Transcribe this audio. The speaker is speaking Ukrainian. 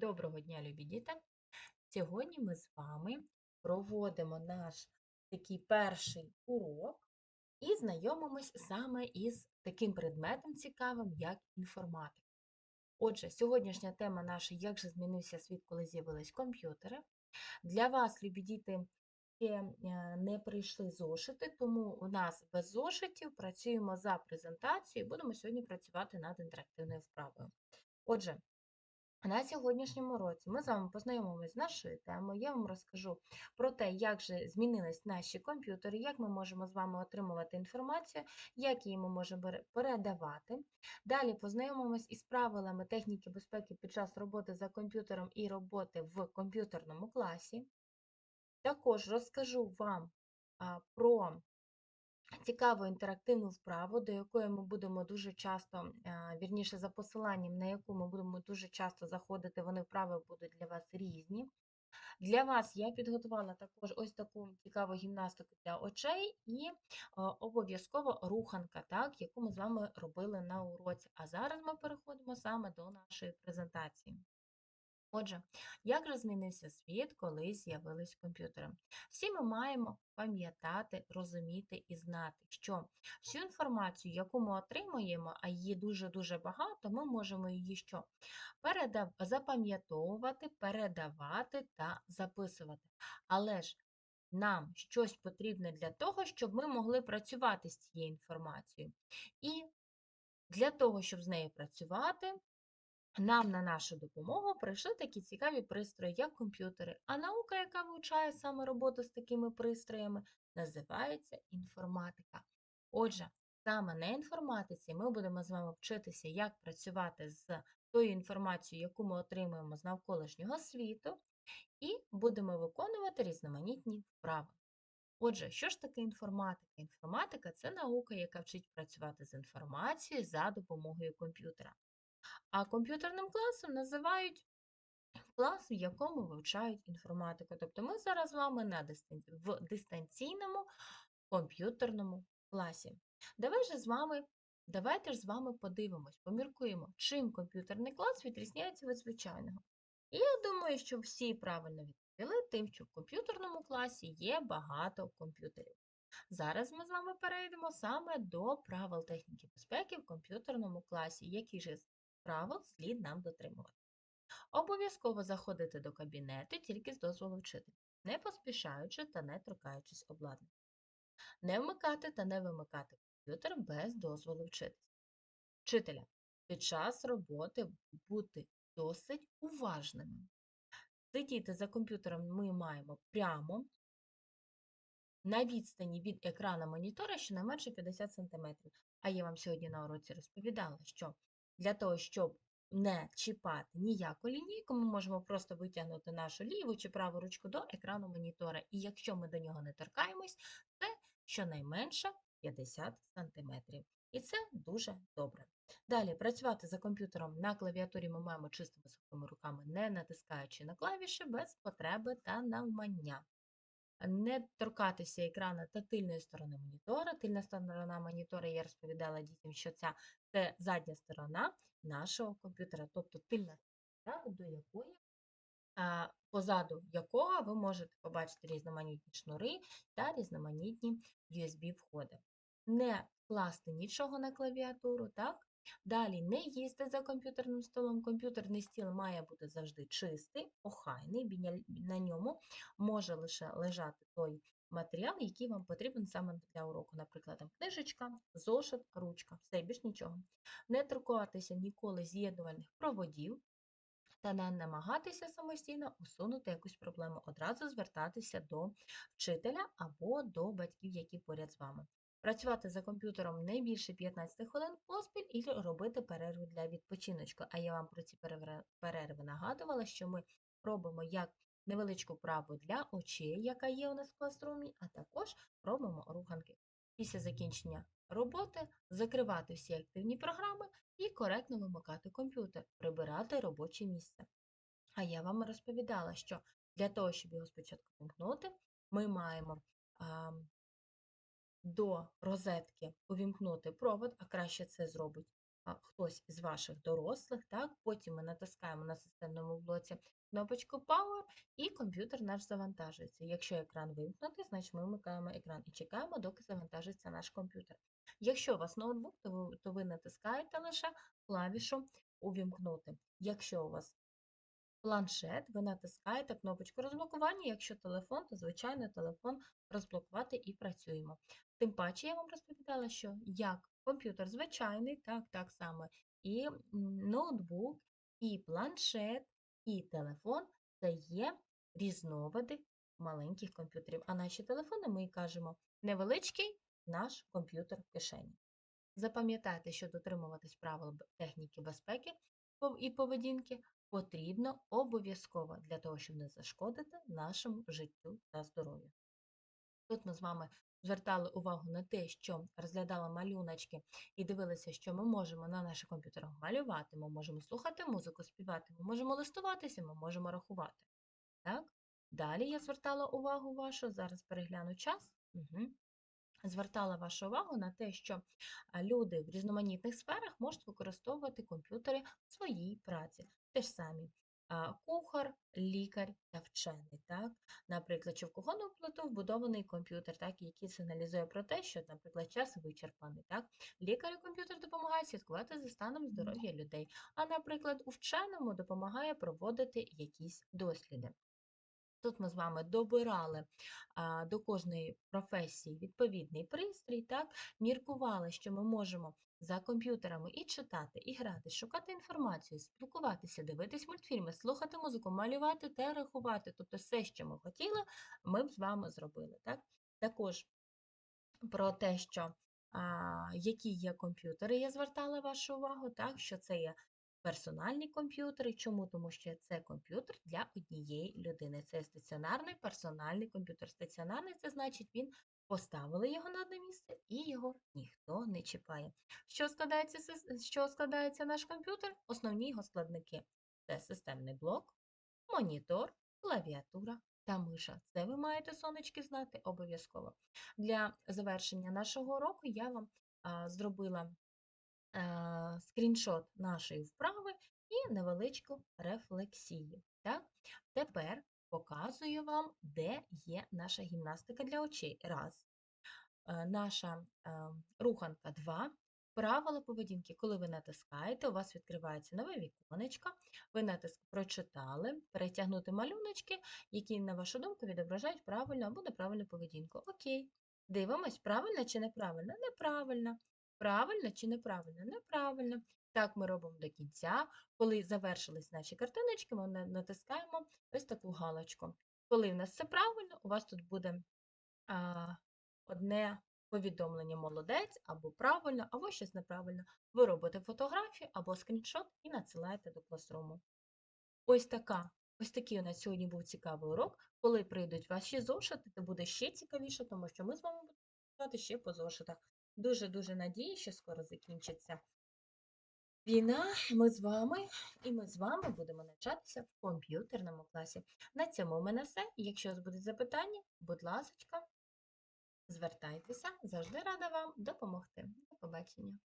Доброго дня, любі діти! Сьогодні ми з вами проводимо наш такий перший урок і знайомимось саме із таким предметом цікавим, як інформатика. Отже, сьогоднішня тема наша як же змінився світ, коли з'явились комп'ютери. Для вас, любі діти, ще е, не прийшли зошити, тому у нас без зошитів працюємо за презентацією і будемо сьогодні працювати над інтерактивною вправою. Отже, на сьогоднішньому році ми з вами познайомимося з нашою темою. Я вам розкажу про те, як же змінились наші комп'ютери, як ми можемо з вами отримувати інформацію, як її ми можемо передавати. Далі познайомимось із правилами техніки безпеки під час роботи за комп'ютером і роботи в комп'ютерному класі. Також розкажу вам про цікаву інтерактивну вправу, до якої ми будемо дуже часто, вірніше за посиланням, на яку ми будемо дуже часто заходити, вони вправи будуть для вас різні. Для вас я підготувала також ось таку цікаву гімнастику для очей і обов'язково руханка, так, яку ми з вами робили на уроці. А зараз ми переходимо саме до нашої презентації. Отже, як же змінився світ, коли з'явились комп'ютери? Всі ми маємо пам'ятати, розуміти і знати, що всю інформацію, яку ми отримуємо, а її дуже-дуже багато, ми можемо її що? Передав... запам'ятовувати, передавати та записувати. Але ж нам щось потрібне для того, щоб ми могли працювати з цією інформацією. І для того, щоб з нею працювати, нам на нашу допомогу прийшли такі цікаві пристрої, як комп'ютери, а наука, яка вивчає саме роботу з такими пристроями, називається інформатика. Отже, саме на інформатиці ми будемо з вами вчитися, як працювати з тою інформацією, яку ми отримуємо з навколишнього світу, і будемо виконувати різноманітні вправи. Отже, що ж таке інформатика? Інформатика це наука, яка вчить працювати з інформацією за допомогою комп'ютера. А комп'ютерним класом називають клас, в якому вивчають інформатику. Тобто ми зараз з вами на дистанці... в дистанційному комп'ютерному класі. Давай же з вами, Давайте ж з вами подивимось, поміркуємо, чим комп'ютерний клас відрізняється від звичайного. І я думаю, що всі правильно відповіли тим, що в комп'ютерному класі є багато комп'ютерів. Зараз ми з вами перейдемо саме до правил техніки безпеки в комп'ютерному класі, які ж правил слід нам дотримувати. Обов'язково заходити до кабінету тільки з дозволу вчителя, не поспішаючи та не торкаючись обладнання. Не вмикати та не вимикати комп'ютер без дозволу вчителя. Вчителя під час роботи бути досить уважними. Сидіти за комп'ютером ми маємо прямо на відстані від екрана монітора щонайменше 50 см. А я вам сьогодні на уроці розповідала, що для того, щоб не чіпати ніяку лінійку, ми можемо просто витягнути нашу ліву чи праву ручку до екрану монітора. І якщо ми до нього не торкаємось, це щонайменше 50 см. І це дуже добре. Далі, працювати за комп'ютером на клавіатурі ми маємо чистими сухими руками, не натискаючи на клавіші без потреби та навмання не торкатися екрану та тильної сторони монітора. Тильна сторона монітора, я розповідала дітям, що ця це задня сторона нашого комп'ютера, тобто тильна сторона, до якої, позаду якого ви можете побачити різноманітні шнури та різноманітні USB-входи. Не класти нічого на клавіатуру, так? Далі не їсти за комп'ютерним столом. Комп'ютерний стіл має бути завжди чистий, охайний, на ньому може лише лежати той матеріал, який вам потрібен саме для уроку. Наприклад, там книжечка, зошит, ручка, все більш нічого. Не торкуватися ніколи з'єднувальних проводів. Та не намагатися самостійно усунути якусь проблему, одразу звертатися до вчителя або до батьків, які поряд з вами працювати за комп'ютером не більше 15 хвилин поспіль і робити перерву для відпочиночку. А я вам про ці перерви нагадувала, що ми робимо як невеличку вправу для очей, яка є у нас в класрумі, а також робимо руханки. Після закінчення роботи закривати всі активні програми і коректно вимикати комп'ютер, прибирати робоче місце. А я вам розповідала, що для того, щоб його спочатку вимкнути, ми маємо до розетки увімкнути провод, а краще це зробить хтось з ваших дорослих, так? Потім ми натискаємо на системному блоці кнопочку Power і комп'ютер наш завантажується. Якщо екран вимкнутий, значить ми вмикаємо екран і чекаємо, доки завантажиться наш комп'ютер. Якщо у вас ноутбук, то ви, то ви натискаєте лише клавішу Увімкнути. Якщо у вас планшет, ви натискаєте кнопочку розблокування. Якщо телефон, то звичайно телефон розблокувати і працюємо. Тим паче я вам розповідала, що як комп'ютер звичайний, так, так само і ноутбук, і планшет, і телефон це є різновиди маленьких комп'ютерів. А наші телефони ми кажемо невеличкий наш комп'ютер в кишені. Запам'ятайте, що дотримуватись правил техніки безпеки і поведінки потрібно обов'язково для того, щоб не зашкодити нашому життю та здоров'ю. Тут ми з вами звертали увагу на те, що розглядали малюночки і дивилися, що ми можемо на наших комп'ютерах малювати, ми можемо слухати музику, співати, ми можемо листуватися, ми можемо рахувати. Так? Далі я звертала увагу вашу, зараз перегляну час. Угу. Звертала вашу увагу на те, що люди в різноманітних сферах можуть використовувати комп'ютери в своїй праці. Те ж самі кухар, лікар та вчений. Так? Наприклад, чи в кухонну плиту вбудований комп'ютер, так, який сигналізує про те, що, наприклад, час вичерпаний. Так? Лікар і комп'ютер допомагає слідкувати за станом здоров'я людей, а, наприклад, у вченому допомагає проводити якісь досліди. Тут ми з вами добирали до кожної професії відповідний пристрій, так, міркували, що ми можемо за комп'ютерами і читати, і грати, шукати інформацію, спілкуватися, дивитись мультфільми, слухати музику, малювати та рахувати. Тобто все, що ми хотіли, ми б з вами зробили. Так? Також про те, що а, які є комп'ютери, я звертала вашу увагу, так, що це є персональні комп'ютери. Чому? Тому що це комп'ютер для однієї людини. Це стаціонарний персональний комп'ютер. Стаціонарний це значить, він поставили його на одне місце і його ніхто не чіпає. Що складається, чого складається наш комп'ютер? Основні його складники це системний блок, монітор, клавіатура та миша. Це ви маєте сонечки знати обов'язково. Для завершення нашого уроку я вам а, зробила скріншот нашої вправи і невеличку рефлексію. Так? Тепер показую вам, де є наша гімнастика для очей. Раз. Е, Наша е, руханка 2. Правила поведінки, коли ви натискаєте, у вас відкривається нове віконечко, ви натиск прочитали, перетягнути малюночки, які, на вашу думку, відображають правильну або неправильну поведінку. Окей. Дивимось, правильно чи неправильно? Неправильно. Правильно чи неправильно? Неправильно. Так ми робимо до кінця. Коли завершились наші картиночки, ми натискаємо ось таку галочку. Коли в нас все правильно, у вас тут буде а, одне повідомлення молодець, або правильно, або щось неправильно. Ви робите фотографію або скріншот і надсилаєте до класруму. Ось така. Ось такий у нас сьогодні був цікавий урок. Коли прийдуть ваші зошити, то буде ще цікавіше, тому що ми з вами будемо працювати ще по зошитах. Дуже-дуже надію, що скоро закінчиться війна. Ми з вами, і ми з вами будемо навчатися в комп'ютерному класі. На цьому у мене все. Якщо у вас будуть запитання, будь ласка, звертайтеся, завжди рада вам допомогти. До побачення.